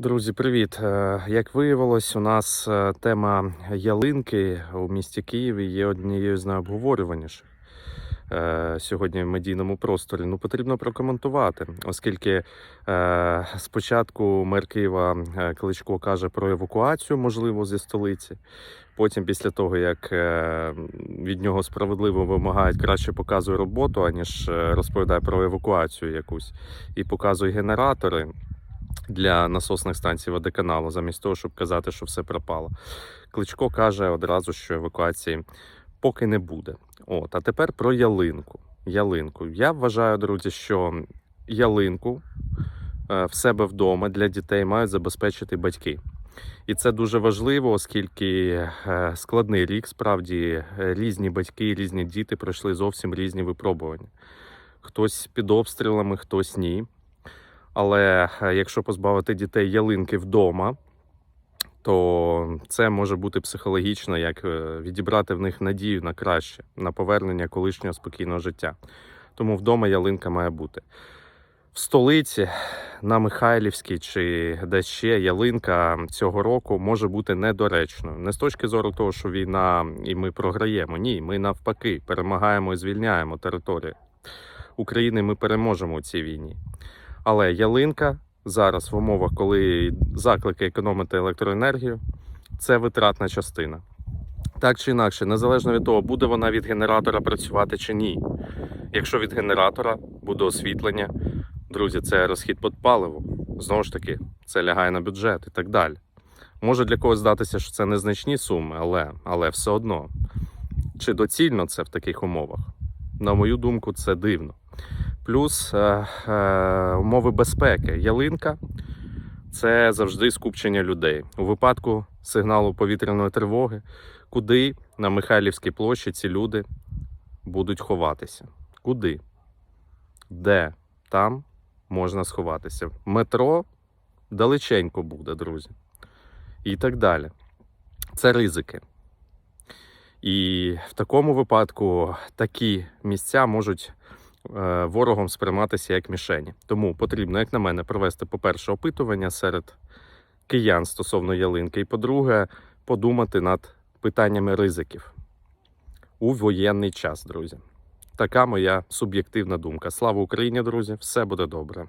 Друзі, привіт! Е, Як виявилось, у нас е, тема ялинки у місті Києві є однією з найобговорюваніших е, сьогодні в медійному просторі. Ну, потрібно прокоментувати, оскільки спочатку мер Києва Кличко каже про евакуацію, можливо, зі столиці. Потім, після того, як від нього справедливо вимагають, краще показує роботу, аніж розповідає про евакуацію якусь і показує генератори для насосних станцій водоканалу, замість того, щоб казати, що все пропало. Кличко каже одразу, що евакуації поки не буде. От, а тепер про ялинку. Ялинку. Я вважаю, друзі, що ялинку е, в себе вдома для дітей мають забезпечити батьки. І це дуже важливо, оскільки е, складний рік, справді е, різні батьки, різні діти пройшли зовсім різні випробування. Хтось під обстрілами, хтось ні. Але е, якщо позбавити дітей ялинки вдома, то це може бути психологічно, як е, відібрати в них надію на краще, на повернення колишнього спокійного життя. Тому вдома ялинка має бути. В столиці на Михайлівській чи десь ще ялинка цього року може бути недоречною. Не з точки зору того, що війна і ми програємо. Ні, ми навпаки перемагаємо і звільняємо територію України. Ми переможемо у цій війні. Але ялинка зараз в умовах, коли заклики економити електроенергію, це витратна частина. Так чи інакше, незалежно від того, буде вона від генератора працювати чи ні. Якщо від генератора буде освітлення, друзі, це розхід під паливо. Знову ж таки, це лягає на бюджет і так далі. Може для когось здатися, що це незначні суми, але, але все одно. Чи доцільно це в таких умовах? На мою думку, це дивно плюс е, е, умови безпеки. Ялинка це завжди скупчення людей. У випадку сигналу повітряної тривоги, куди на Михайлівській площі ці люди будуть ховатися. Куди? Де там можна сховатися? Метро далеченько буде, друзі. І так далі. Це ризики. І в такому випадку такі місця можуть е, ворогом сприйматися як мішені. Тому потрібно, як на мене, провести, по-перше, опитування серед киян стосовно ялинки, і по-друге, подумати над питаннями ризиків у воєнний час, друзі. Така моя суб'єктивна думка. Слава Україні, друзі! Все буде добре.